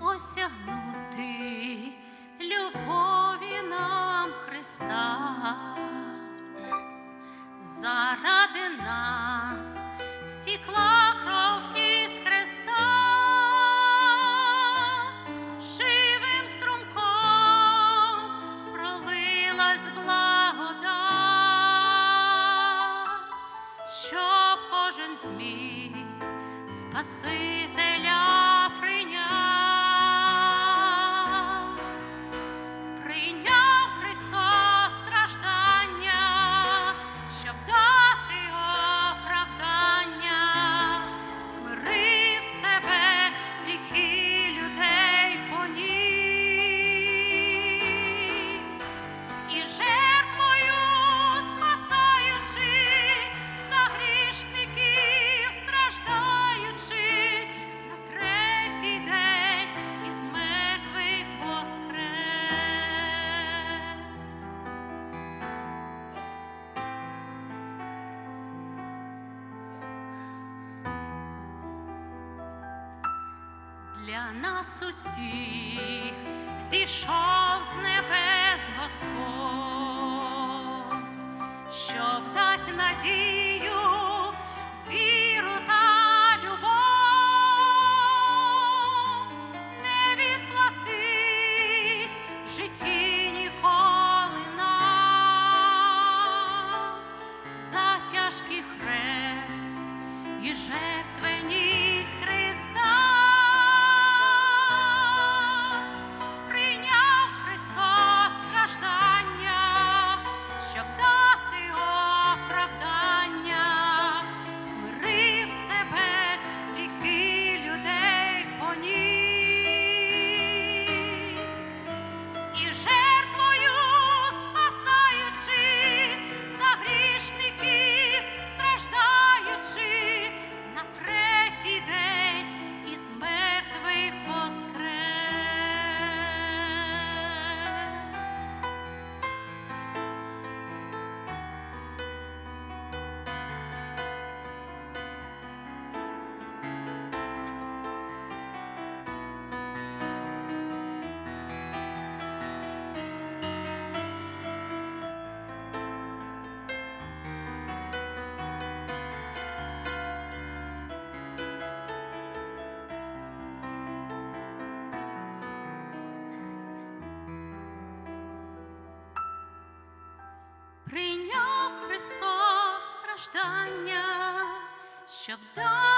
осягнути любові нам Христа. Заради нас стікла кров із Христа, живим струмком пролилась благодать, щоб кожен зміг Спасителя Для нас усіх зійшов з небес Господь, щоб дати надію, віру та любов, не відплатить в житті ніколи за тяжкий хрест і жертвеність Христос страждання, щоб дати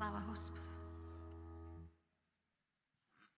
Слава Господу!